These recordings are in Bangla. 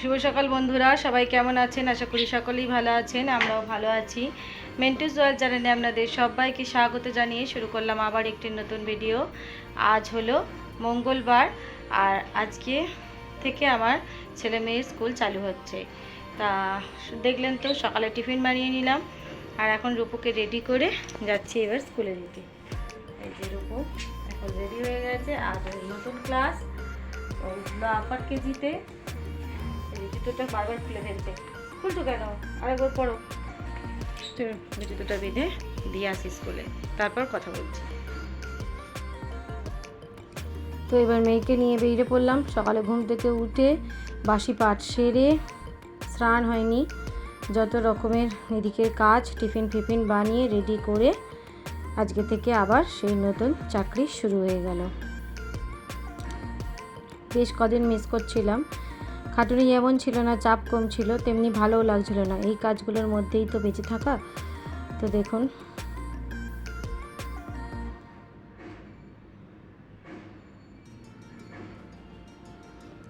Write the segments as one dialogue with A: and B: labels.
A: শুভ সকাল বন্ধুরা, সবাই কেমন আছেন? আশা করি সকলেই ভালো আছেন, আমরাও ভালো আছি। মেন্টুস ওয়াল চ্যানেলে আপনাদের সবাইকে স্বাগত জানিয়ে শুরু করলাম আবার একটি নতুন ভিডিও আজ হলো মঙ্গলবার, আর আজকে থেকে আমার ছেলে মেয়ের স্কুল চালু হচ্ছে। তা দেখলেন তো, সকালে টিফিন বানিয়ে নিলাম, আর এখন রূপুকে রেডি করে যাচ্ছি এবার স্কুলে দিতে। এই যে রূপু, এখন রেডি হয়ে গেছে, আর নতুন ক্লাস ওগুলো আপার কেজিতে। জুতোটা বারবার খুলে ফেলছে খুলছো কেন? আরেকবার পড়ো। তো জুতোটা বেঁধে দিয়ে আসি স্কুলে। তারপর কথা বলছি। তো এবার মেয়েকে নিয়ে বেরিয়ে পড়লাম। সকালে ঘুম থেকে উঠে বাসি পাট সেরে স্নান হয়নি। যত রকমের এদিকে কাজ টিফিন ফিফিন বানিয়ে রেডি করে আজকে থেকে আবার সেই নতুন চাকরি শুরু হয়ে গেল। বেশ কদিন মিস করছিলাম। খাটুনি যেমন ছিল না, চাপ কম ছিল, তেমনি ভালোও লাগছিল না। এই কাজগুলোর মধ্যেই তো বেঁচে থাকা। তো দেখুন।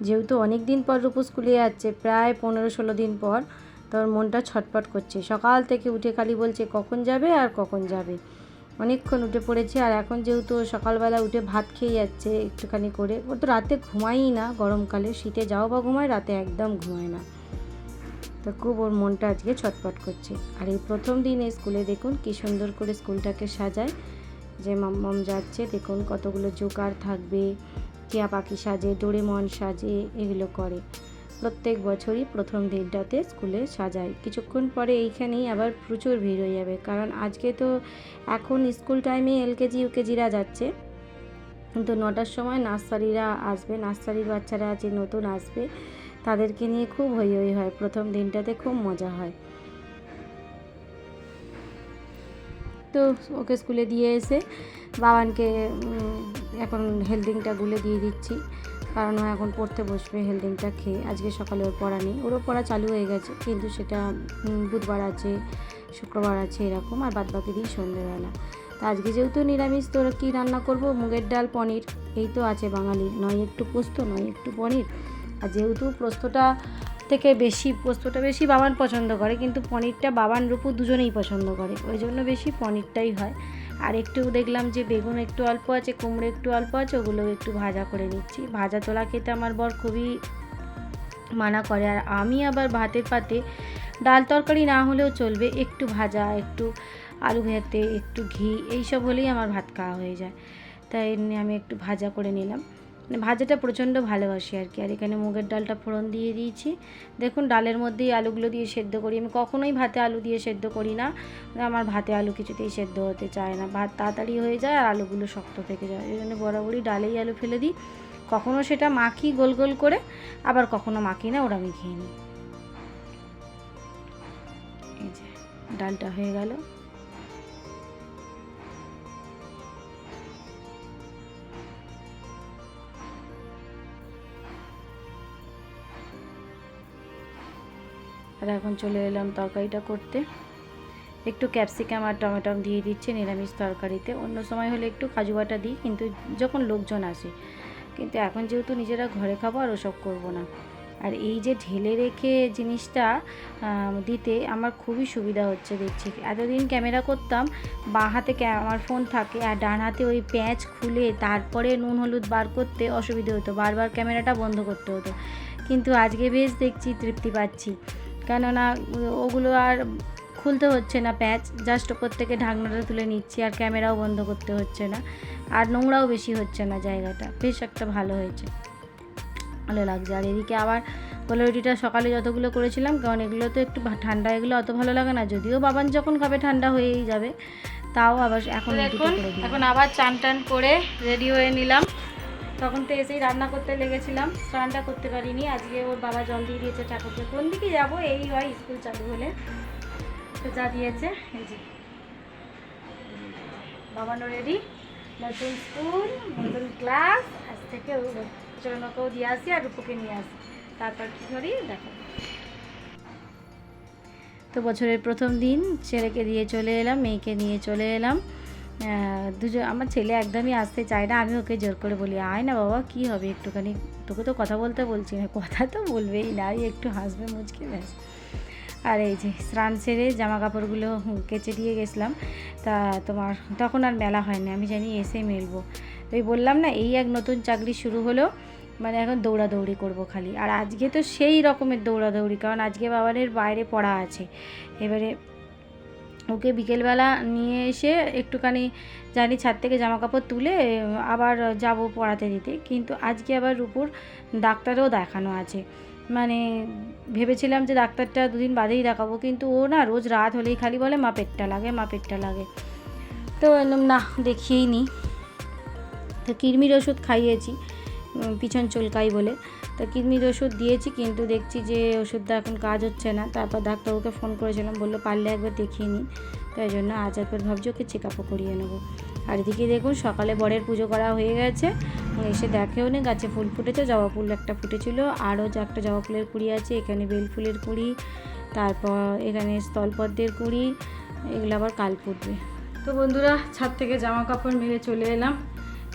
A: যেহেতু অনেক দিন পর রূপু স্কুলে যাচ্ছে, প্রায় পনেরো ষোলো দিন পর তোর মনটা ছটপট করছে। সকাল থেকে উঠে খালি বলছে, কখন যাবে আর কখন যাবে? অনেকক্ষণ উঠে পড়েছে আর এখন যেহেতু সকালবেলা উঠে ভাত খেয়ে যাচ্ছে একটুখানি করে, ও তো রাতে ঘুমায়ই না গরমকালে, শীতে যাও বা ঘুমায়, রাতে একদম ঘুমায় না। তো খুব ওর মনটা আজকে ছটপট করছে। আর এই প্রথম দিন এই স্কুলে দেখুন কি সুন্দর করে স্কুলটাকে সাজায়, যে মাম্মাম যাচ্ছে, দেখুন কতগুলো জোকার থাকবে, টিয়া পাখি সাজে, ডোরেমন সাজে, এগুলো করে। প্রত্যেক বছরই প্রথম দিনটাতে স্কুলে সাজায়। কিছুক্ষণ পরে এইখানেই আবার প্রচুর ভিড় হয়ে যাবে। কারণ আজকে তো এখন স্কুল টাইমে এলকেজি, ইউকেজিরা যাচ্ছে। কিন্তু নটার সময় নার্সারিরা আসবে। নার্সারির বাচ্চারা যে নতুন আসবে, তাদেরকে নিয়ে খুব হই হই হয়। প্রথম দিনটাতে খুব মজা হয়। তো ওকে স্কুলে দিয়ে এসে বাবানকে এখন হেলদিংটা গুলে দিয়ে দিচ্ছি। কারণ এখন পড়তে বসবে হেলদিংটা খেয়ে। আজকে সকালে ওর পড়া নেই। ওরও পড়া চালু হয়ে গেছে, কিন্তু সেটা বুধবার আছে, শুক্রবার আছে এরকম, আর বাদ বাকি দিই সন্ধ্যেবেলা তা আজকে যেহেতু নিরামিষ তোর কী রান্না করব? মুগের ডাল, পনির, এই তো আছে বাঙালির। নয় একটু পোস্ত, নয় একটু পনির। আর যেহেতু পোস্তটা থেকে বেশি, পোস্তটা বেশি বাবান পছন্দ করে, কিন্তু পনিরটা বাবান, রূপু দুজনেই পছন্দ করে। ওই জন্য বেশি পনিরটাই হয়। আর একটু দেখলাম যে বেগুন একটু অল্প আছে, কুমড়ো একটু অল্প আছে, ওগুলো একটু ভাজা করে নিচ্ছি। ভাজা তোলা খেতে আমার বর খুবই মানা করে। আর আমি আবার ভাতের পাতে ডাল তরকারি না হলেও চলবে, একটু ভাজা, একটু আলু ভেতে একটু ঘি, এইসব হলেই আমার ভাত খাওয়া হয়ে যায়। তাই আমি একটু ভাজা করে নিলাম। মানে ভাজাটা প্রচণ্ড ভালোবাসি আর কি। আর এখানে মুগের ডালটা ফোড়ন দিয়ে দিয়েছি। দেখুন, ডালের মধ্যেই আলুগুলো দিয়ে সেদ্ধ করি। আমি কখনোই ভাতে আলু দিয়ে সেদ্ধ করি না। আমার ভাতে আলু কিছুতেই সেদ্ধ হতে চায় না। ভাত তাড়াতাড়ি হয়ে যায় আর আলুগুলো শক্ত থেকে যায়। এই জন্য বরাবরই ডালেই আলু ফেলে দিই। কখনো সেটা মাখি গোল গোল করে, আবার কখনো মাখি না, ওরা আমি খেয়ে নিই। এই যে, ডালটা হয়ে গেল। আর এখন চলে এলাম তরকারিটা করতে। একটু ক্যাপসিকাম আর টমেটম দিয়ে দিচ্ছে নিরামিষ তরকারিতে। অন্য সময় হলে একটু কাজু বাটা দিই, কিন্তু যখন লোকজন আসে। কিন্তু এখন যেহেতু নিজেরা ঘরে খাব আর ওসব করব না। আর এই যে ঢেলে রেখে জিনিসটা দিতে আমার খুবই সুবিধা হচ্ছে দেখছি। এতদিন ক্যামেরা করতাম, বাঁ হাতে আমার ফোন থাকে আর ডান হাতে ওই প্যাঁচ খুলে তারপরে নুন হলুদ বার করতে অসুবিধে হতো। বারবার ক্যামেরাটা বন্ধ করতে হতো। কিন্তু আজকে বেশ দেখছি তৃপ্তি পাচ্ছি। কেননা ওগুলো আর খুলতে হচ্ছে না প্যাচ জাস্ট ওপর থেকে ঢাকনাটা তুলে নিচ্ছি আর ক্যামেরাও বন্ধ করতে হচ্ছে না। আর নোংরাও বেশি হচ্ছে না জায়গাটা বেশ একটা ভালো হয়েছে। ভালো লাগছে। আর এদিকে আবার কলা রুটিটা সকালে যতগুলো করেছিলাম কারণ এগুলো তো একটু ঠান্ডা এগুলো অত ভালো লাগে না। যদিও বাবান যখন খাবে ঠান্ডা হয়েই যাবে তাও আবার এখন এখন আবার চান টান করে রেডি হয়ে নিলাম। তখন তো এসেই রান্না করতে লেগেছিলাম, স্নানটা করতে পারিনি, আজকে ওর বাবা জল দিয়ে দিয়েছে ঠাকুরকে। কোন দিকে যাব? এই হয় স্কুল চালু হলে। তো যা দিয়েছে যে। বাবানো রেডি নতুন স্কুল, নতুন ক্লাস আজ থেকে চরণকেও দিয়ে আসি আর রূপকে নিয়ে আসি। তারপর কী করি? দেখো। তো বছরের প্রথম দিন ছেলেকে দিয়ে চলে এলাম, মেয়েকে নিয়ে চলে এলাম। দুজন, আমার ছেলে একদমই আসতে চায় না, আমি ওকে জোর করে বলি, আয় না বাবা, কি হবে একটুখানি? তোকে তো কথা বলতে বলছি না, কথা তো বলবেই না একটু হাসবে, মুচকে, ব্যাস। আর এই যে স্নান সেরে জামা কাপড়গুলো কেচে দিয়ে গেছিলাম, তা তোমার, তখন আর মেলা হয়নি, আমি জানি এসে মেলবো। তো বললাম না, এই এক নতুন চাকরি শুরু হলো মানে এখন দৌড়াদৌড়ি করব খালি। আর আজকে তো সেই রকমের দৌড়াদৌড়ি, কারণ আজকে বাবারের বাইরে পড়া আছে। এবারে ওকে বিকেলবেলা নিয়ে এসে একটুখানি জানি ছাদ থেকে জামা কাপড় তুলে, আবার যাব পড়াতে দিতে। কিন্তু আজকে আবার রূপুর ডাক্তারও দেখানো আছে। মানে ভেবেছিলাম যে ডাক্তারটা দুদিন বাদেই দেখাবো, কিন্তু ও না রোজ রাত হলেই খালি বলে, মা পেটটা লাগে, মা পেটটা লাগে। তো না দেখিয়েই নি। তো কৃমির ওষুধ খাইয়েছি। পিছন চুলকাই বলে। তো কিডনির ওষুধ দিয়েছি, কিন্তু দেখছি যে ওষুধটা এখন কাজ হচ্ছে না। তারপর ডাক্তারবাবুকে ফোন করেছিলাম, বলল পারলে একবার দেখিয়ে নিন। তাই জন্য আজ একবার ভাবছি ওকে চেক আপও করিয়ে নেব। আর এদিকে দেখুন, সকালে বরের পুজো করা হয়ে গেছে। এসে দেখেও নি, গাছে ফুল ফুটেছে, জবা ফুল একটা ফুটেছিল। আরও যে একটা জবা ফুলের কুড়ি আছে, এখানে বেল ফুলের কুড়ি, তারপর এখানে স্থলপদ্মের কুড়ি, এগুলো আবার কাল ফুটবে। তো বন্ধুরা, ছাদ থেকে জামা কাপড় মেরে চলে এলাম।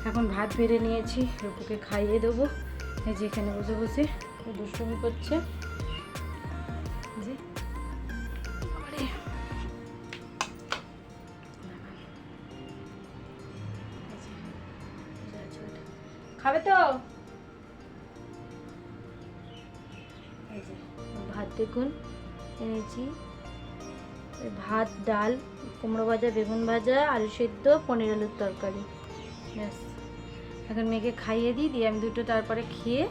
A: এখন ভাত বেড়ে নিয়েছি রূপুকে খাইয়ে দেবো। এই যে এখানে বসে বসে দুষ্টুমি করছে। খাবে তো? ভাত দেখুন, এনেছি। ভাত, ডাল, কুমড়ো ভাজা, বেগুন ভাজা, আলু সেদ্ধ, পনির আলুর তরকারি। ব্যাস। এখন মেয়েকে খাইয়ে দিই, দিয়ে আমি দুটো তারপরে খেয়ে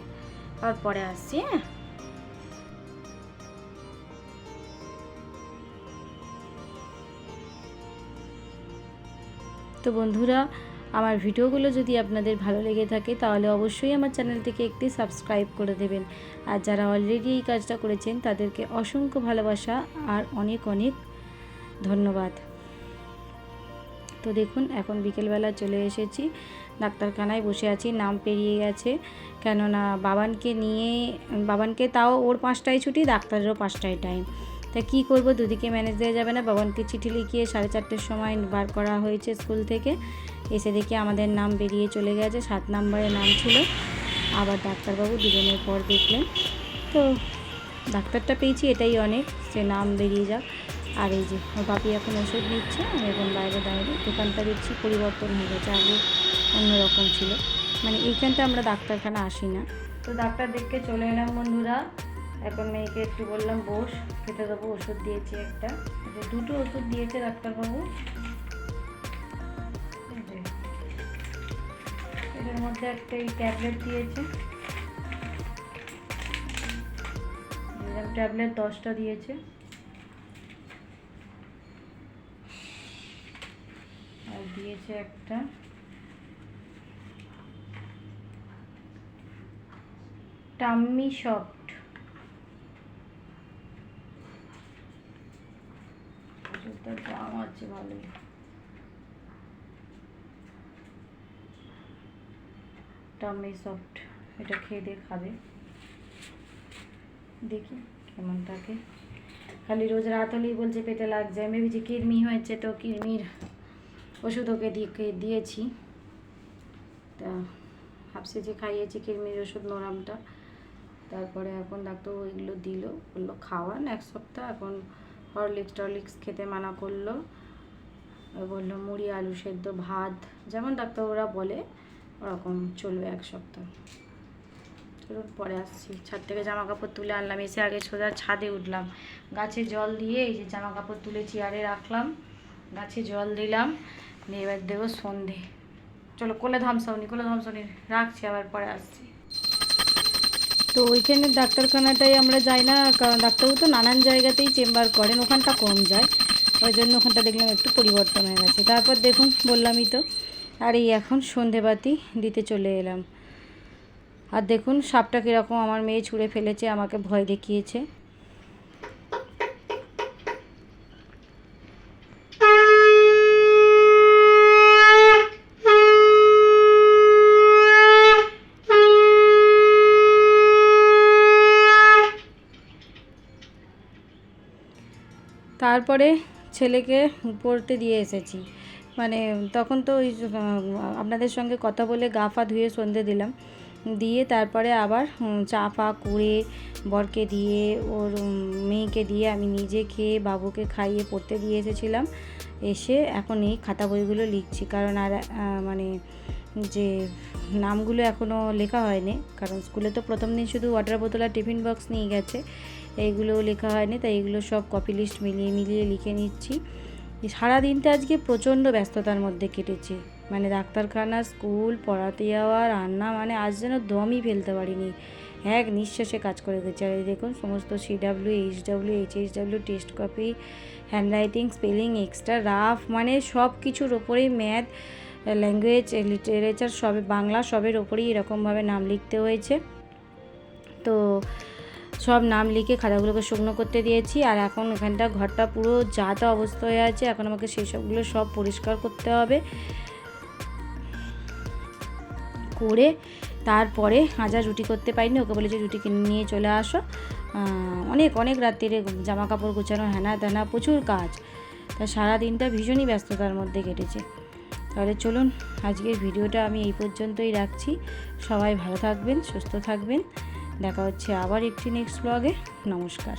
A: আর পরে আসছি হ্যাঁ? তো বন্ধুরা, আমার ভিডিওগুলো যদি আপনাদের ভালো লেগে থাকে, তাহলে অবশ্যই আমার চ্যানেলটিকে একটি সাবস্ক্রাইব করে দেবেন। আর যারা অলরেডি এই কাজটা করেছেন, তাদেরকে অসংখ্য ভালোবাসা আর অনেক অনেক ধন্যবাদ। তো দেখুন, এখন বিকেলবেলা চলে এসেছি। ডাক্তারখানায় বসে আছি, নাম পেরিয়ে গেছে। কেননা বাবানকে নিয়ে, বাবানকে তাও ওর পাঁচটায় ছুটি, ডাক্তারেরও পাঁচটায় টাইম তা কী করব, দুদিকে ম্যানেজ দেওয়া যাবে না। বাবানকে চিঠি লিখিয়ে সাড়ে চারটের সময় বার করা হয়েছে স্কুল থেকে। এসে দেখে আমাদের নাম বেরিয়ে চলে গেছে, সাত নম্বরে নাম ছিল। আবার ডাক্তারবাবু দুজনের পর দেখলেন। তো ডাক্তারটা পেয়েছি, এটাই অনেক। সে নাম বেরিয়ে যাক। আর এই যে বাপি এখন ওষুধ নিচ্ছে আমি এখন বাইরে দাঁড়িয়ে দোকানটা দেখছি পরিবর্তন হয়ে গেছে, আগে অন্যরকম ছিল। মানে এইখানটা আমরা ডাক্তারখানা আসি না। তো ডাক্তার দেখতে চলে এলাম বন্ধুরা। এখন মেয়েকে একটু বললাম, বস, খেতে দেবো, ওষুধ দিয়েছি একটা। দুটো ওষুধ দিয়েছে ডাক্তারবাবু। এটার মধ্যে একটা এই ট্যাবলেট দিয়েছে। ট্যাবলেট দশটা দিয়েছে আর দিয়েছে একটা। Tummy soft. ওষুধটার দাম আছে ভালোই। টাম্মি সফট, এটা খেয়ে দিয়ে খাবে। দেখি কেমন থাকে। খালি রোজ রাত হলেই বলছে পেটে লাগছে। আমি ভেবেছি কৃমি হয়েছে তো কৃমির ওষুধ ওকে দিয়ে দিয়েছি। তা ভাবছি যে খাইয়েছি কৃমির ওষুধ, নোরামটা। তারপরে এখন ডাক্তার ওইগুলো দিল। বলল, খাওয়ান এক সপ্তাহ। এখন হরলিক্স টরলিক্স খেতে মানা করল। বলল, মুড়ি, আলু সেদ্ধ, ভাত। যেমন ডাক্তার ওরা বলে, ওরকম চলবে এক সপ্তাহ। চলুন, পরে আসছি। ছাদ থেকে জামা কাপড় তুলে আনলাম। এসে আগে সোজা ছাদে উঠলাম। গাছে জল দিয়ে এই যে জামা কাপড় তুলে চেয়ারে রাখলাম। গাছে জল দিলাম। এবার দেবো সন্ধে। চলো, কোলে ধামসাউনি কোলে ধামসাউনি রাখছি, আবার পরে আসছি। তো ওইখানে ডাক্তারখানাটাই আমরা যাই না, কারণ ডাক্তারবাবু তো নানান জায়গাতেই চেম্বার করেন, ওখানটা কম যায়। ওই জন্য ওখানটা দেখলাম একটু পরিবর্তন হয়ে গেছে। তারপর দেখুন, বললামই তো। আর এই এখন সন্ধেবাতি দিতে চলে এলাম। আর দেখুন, সাপটা কীরকম আমার মেয়ে ছুঁড়ে ফেলেছে, আমাকে ভয় দেখিয়েছে। তারপরে ছেলেকে পড়তে দিয়ে এসেছি। মানে তখন তো ওই আপনাদের সঙ্গে কথা বলে গা ফা ধুয়ে সন্ধে দিলাম। দিয়ে তারপরে আবার চা ফা করে বরকে দিয়ে, ওর মেয়েকে দিয়ে আমি নিজে খেয়ে বাবুকে খাইয়ে পড়তে দিয়ে এসেছিলাম। এসে এখন এই খাতা বইগুলো লিখছি। কারণ আর মানে যে নামগুলো এখনও লেখা হয়নি। কারণ স্কুলে তো প্রথম দিন শুধু ওয়াটার বোতল আর টিফিন বক্স নিয়ে গেছে। এইগুলো লেখা হয়নি, তাই এগুলো সব কপি লিস্ট মিলিয়ে মিলিয়ে লিখে নিচ্ছি। সারা দিনটা আজকে প্রচণ্ড ব্যস্ততার মধ্যে কেটেছে। মানে ডাক্তারখানা, স্কুল, পড়াতে যাওয়া, রান্না মানে আজ যেন দমই ফেলতে পারিনি। এক নিঃশ্বাসে কাজ করে গেছে। আর দেখুন, সমস্ত CW H W H H W test copy handwriting spelling extra rough মানে সব কিছুর ওপরেই ম্যাথ ল্যাঙ্গুয়েজ লিটারেচার সবে, বাংলা সবের ওপরেই এরকমভাবে নাম লিখতে হয়েছে। তো সব নাম লিখে খাতাগুলোকে শুকনো করতে দিয়েছি আর এখন এখানটা ঘরটা পুরো যা তা অবস্থা হয়ে আছে, এখন আমাকে সেই সবগুলো সব পরিষ্কার করতে হবে। করে তারপরে আজ আর রুটি করতে পারিনি, ওকে বলেছি রুটি কিনে নিয়ে চলে আসো। অনেক অনেক রাত্রিরে জামা কাপড় গোছানো হ্যানা ত্যানা প্রচুর কাজ। তা সারা দিনটা ভীষণই ব্যস্ততার মধ্যে কেটেছে। তাহলে চলুন, আজকের ভিডিওটা আমি এই পর্যন্তই রাখছি। সবাই ভালো থাকবেন, সুস্থ থাকবেন। দেখা হচ্ছে আবার একটি নেক্সট ব্লগে নমস্কার।